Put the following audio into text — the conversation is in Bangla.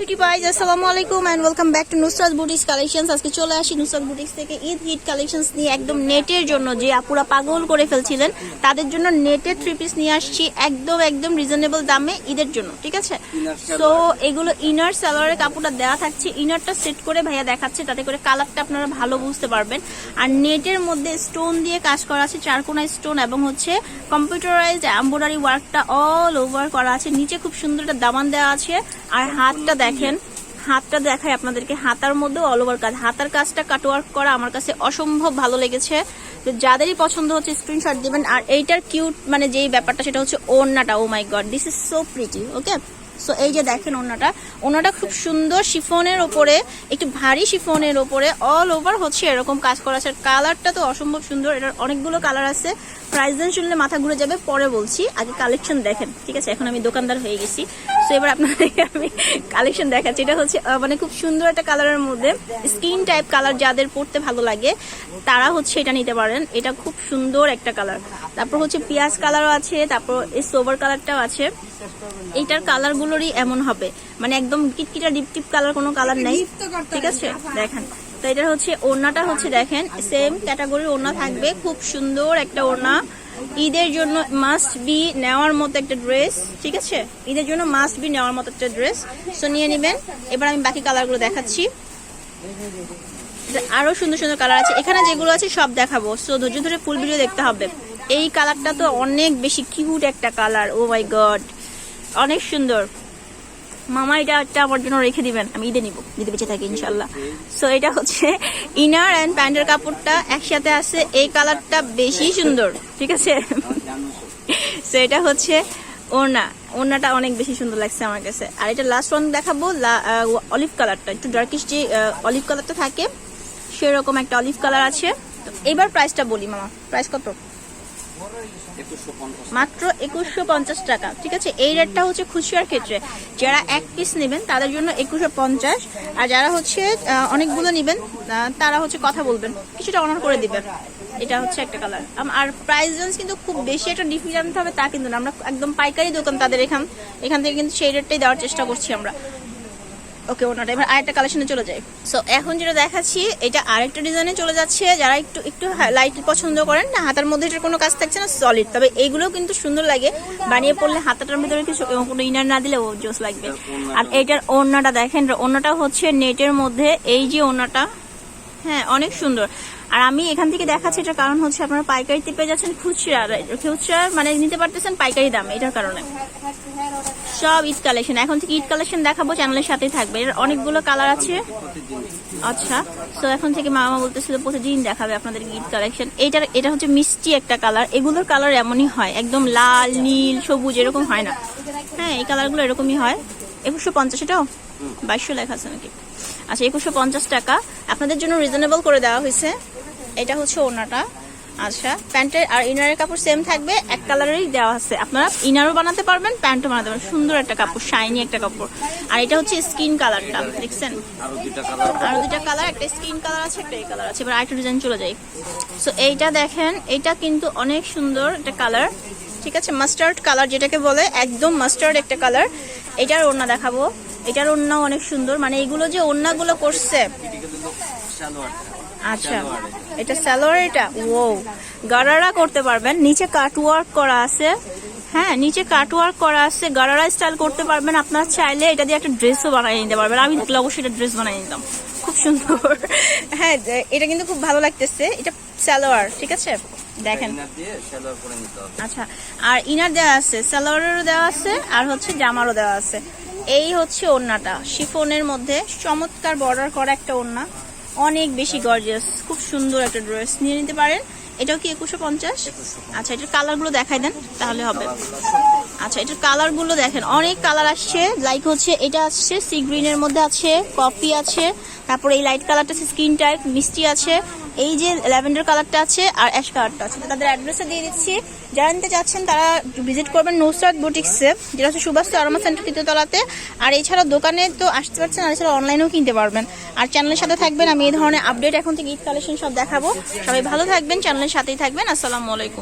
বিউটি পাইজ আসসালামু আলাইকুম welcome back to Nusrat boutiques collections আজকে চলে আসি নুসরাত বুটিক্স থেকে ঈদ হিট কালেকশনস নিয়ে একদম নেটের জন্য যে আপুরা পাগল করে ফেলছিলেন তাদের জন্য নেটের থ্রি পিস নিয়ে আসছি একদম একদম রিজনেবল দামে ঈদের জন্য ঠিক আছে? সো এগুলো ইনার সালোয়ারের কাপড়টা দেওয়া থাকছে ইনারটা সেট করে ভাইয়া দেখাচ্ছে তাতে করে কালারটা আপনারা ভালো বুঝতে পারবেন। আর নেটের মধ্যে স্টোন দিয়ে কাজ করা আছে চারকোনা স্টোন এবং হচ্ছে কম্পিউটারাইজড এম্ব্রয়ডারি ওয়ার্কটা অল ওভার করা আছে। নিচে খুব সুন্দর একটা দামান দেওয়া আছে আর হাতটা দেখেন, হাতটা দেখায় আপনাদেরকে, হাতার মধ্যে অল ওভার কাজ। হাতার কাজটা কাটওয়ার্ক করা আমার কাছে অসম্ভব ভালো লেগেছে। তো যাদেরই পছন্দ হচ্ছে স্ক্রিনশট দিবেন, আর এইটার কিউট মানে যেই ব্যাপারটা, সেটা হচ্ছে ওড়নাটা ও my god this is so pretty okay so এই যে দেখেন ওনাটা ওনাটা খুব সুন্দর শিফনের ওপরে, একটু ভারী শিফনের ওপরে অল ওভার হচ্ছে এরকম কাজ করা আছে। কালারটা তো অসম্ভব সুন্দর, এটার অনেকগুলো কালার আছে। প্রাইস দেন শুনলে মাথা ঘুরে যাবে, পরে বলছি। আগে কালেকশন দেখেন, ঠিক আছে? এখন আমি দোকানদার হয়ে গেছি। সো এবার আপনাদেরকে আমি কালেকশন দেখাচ্ছি। এটা হচ্ছে মানে খুব সুন্দর একটা কালারের মধ্যে স্কিন টাইপ কালার যাদের পড়তে ভালো লাগে তারা হচ্ছে এটা নিতে পারেন। এটা খুব সুন্দর একটা কালার তারপর হচ্ছে পেঁয়াজ কালারও আছে তারপর এই সোভার কালারটাও আছে। এইটার কালার গুলোরই এমন হবে। মানে একদম কিটকিটা ডিপ টিপ কালার কোনো কালার নাই। ঠিক আছে? দেখেন। তো এটা হচ্ছে ওড়নাটা হচ্ছে দেখেন। সেম ক্যাটাগরির ওড়না থাকবে। খুব সুন্দর একটা ওড়না। ঈদের জন্য মাস্ট বি নেওয়ার মতো একটা ড্রেস ঠিক আছে? ঈদের জন্য মাস্ট বি নেওয়ার মতো একটা ড্রেস সো নিয়ে নেবেন। এবার আমি বাকি কালারগুলো দেখাচ্ছি। আরও সুন্দর সুন্দর কালার আছে। এখানে যেগুলো আছে, সব দেখাবো। সো ধৈর্য ধরে ফুল ভিডিও দেখতে হবে। এই কালারটা তো অনেক বেশি কিউট একটা কালার ও মাই গড অনেক সুন্দর। মামা, এটা একটা আমার জন্য রেখে দিবেন। আমি ঈদে নিব, ঈদে বেঁচে থাকি ইনশাল্লাহ সো এটা হচ্ছে ইনার অ্যান্ড প্যান্টের কাপড়টা একসাথে আছে। এই কালারটা বেশি সুন্দর, ঠিক আছে? সো এটা হচ্ছে ওড়না। ওড়নাটা অনেক বেশি সুন্দর লাগছে আমার কাছে। আর এটা লাস্ট ওয়ান দেখাবো অলিভ কালারটা একটু ডার্কিশ যে অলিভ কালারটা থাকে, সেরকম একটা অলিভ কালার আছে। তো, এবার প্রাইসটা বলি, মামা। প্রাইস কত? মাত্র একুশশো পঞ্চাশ টাকা। ঠিক আছে? এই রেটটা হচ্ছে খুচরার ক্ষেত্রে। যারা এক পিস নেবেন, তাদের জন্য একুশশো পঞ্চাশ। আর যারা হচ্ছে অনেকগুলো নেবেন তারা হচ্ছে কথা বলবেন। কিছুটা অনার করে দিবেন। এটা হচ্ছে একটা কালার আর প্রাইস রেঞ্জ কিন্তু খুব বেশি একটা ডিফারেন্ট হবে তা কিন্তু না। আমরা একদম পাইকারি দোকান তাদের এখান এখান থেকে কিন্তু সেই রেটটাই দেওয়ার চেষ্টা করছি আমরা। ওকে ওনাটা এবার আরেকটা কালেকশনে চলে যায় সো এখন যেটা দেখাচ্ছি, এটা আরেকটা ডিজাইনে চলে যাচ্ছে। যারা একটু একটু লাইট পছন্দ করেন, না, হাতার মধ্যে এটার কোনো কাজ থাকছে না সলিড তবে এইগুলোও কিন্তু সুন্দর লাগে। বানিয়ে পড়লে হাতাটার ভিতরে কিছু কোনো ইনার না দিলে ও জোস লাগবে। আর এটার ওড়নাটা দেখেন, ওড়নাটা হচ্ছে নেটের মধ্যে। এই যে ওড়নাটা হ্যাঁ অনেক সুন্দর। আর আমি এখান থেকে দেখাচ্ছি এটার কারণ হচ্ছে আপনারা পাইকারিতে পেয়ে যাচ্ছেন খুচরা খুচরা মানে নিতে পারতেছেন পাইকারি দামে, এটার কারণে। সব ঈদ কালেকশন। এখন থেকে ঈদ কালেকশন দেখাবো চ্যানেলের সাথে থাকবে। এর অনেকগুলো কালার আছে। আচ্ছা তো এখন থেকে মামা বলতেছিল প্রতিদিন দেখাবে আপনাদের ঈদ কালেকশন। এইটার, এটা হচ্ছে মিষ্টি একটা কালার এগুলোর কালার এমনই হয়, একদম লাল, নীল, সবুজ, এরকম হয় না। হ্যাঁ এই কালারগুলো এরকমই হয়। একুশশো পঞ্চাশ এটাও? বাইশশো লেখা আছে নাকি? আচ্ছা একুশশো পঞ্চাশ টাকা। আপনাদের জন্য রিজনেবল করে দেওয়া হয়েছে। এটা হচ্ছে ওনাটা। আচ্ছা প্যান্টের আর ইনারের কাপড় সেম থাকবে এক কালারেরই দেওয়া আছে। আপনারা ইনারও বানাতে পারবেন প্যান্টও বানাতে পারবেন। সুন্দর একটা কাপড় শাইনি একটা কাপড়। আর এটা হচ্ছে স্কিন কালারটা দেখছেন? আরও দুটা কালার একটা স্কিন কালার আছে একটা এই কালার আছে। এবার আরেকটা ডিজাইন চলে যাই। সো এইটা দেখেন এটা কিন্তু অনেক সুন্দর একটা কালার ঠিক আছে? মাস্টার্ড কালার যেটাকে বলে একদম মাস্টার্ড একটা কালার এটার ওড়না দেখাবো। এটার ওড়নাও অনেক সুন্দর। মানে এগুলো যে ওড়নাগুলো করছে আচ্ছা। এটা। স্যালোয়ার এটা? ও গারারা করতে পারবেন। নিচে কাটওয়ার্ক করা আছে। হ্যাঁ নিচে কাটওয়ার্ক করা আছে। গারারা স্টাইল করতে পারবেন। আপনার চাইলে এটা দিয়ে একটা ড্রেসও বানিয়ে নিতে পারবেন। আমি থাকলে অবশ্যই এটা ড্রেস বানিয়ে নিতাম। খুব সুন্দর। হ্যাঁ এটা কিন্তু খুব ভালো লাগতেছে। এটা সালোয়ার ঠিক আছে? দেখেন। আচ্ছা আর ইনার দেওয়া আছে। সালোয়ারেরও দেওয়া আছে আর হচ্ছে জামারও দেওয়া আছে। এই হচ্ছে ওড়নাটা। শিফনের মধ্যে চমৎকার বর্ডার করা একটা ওড়না। অনেক বেশি গর্জিয়াস খুব সুন্দর একটা ড্রেস নিয়ে নিতে পারেন। এটাও কি একুশশো পঞ্চাশ? আচ্ছা এটার কালারগুলো দেখাই দেন তাহলে হবে। আচ্ছা এটার কালারগুলো দেখেন অনেক কালার আসছে। লাইক হচ্ছে এটা আসছে সি গ্রিনের মধ্যে আছে কফি আছে তারপরে এই লাইট কালারটা আছে স্কিন টাইপ মিষ্টি আছে। এই যে ল্যাভেন্ডার কালারটা আছে আর অ্যাশ কালারটা আছে। তাদের অ্যাড্রেসে দিয়ে দিচ্ছি। যারা নিতে চাচ্ছেন, তারা ভিজিট করবেন নুসরাত বুটিক্সে যেটা হচ্ছে সুভাষ আরমা সেন্টার তৃতীয়তলাতে আর এছাড়া দোকানে তো আসতে পারছেন, আর এছাড়া অনলাইনেও কিনতে পারবেন। আর চ্যানেলের সাথে থাকবেন, আমি এই ধরনের আপডেট এখন থেকে ঈদ কালেকশন সব দেখাবো। সবাই ভালো থাকবেন চ্যানেলের সাথেই থাকবেন। আসসালামু আলাইকুম।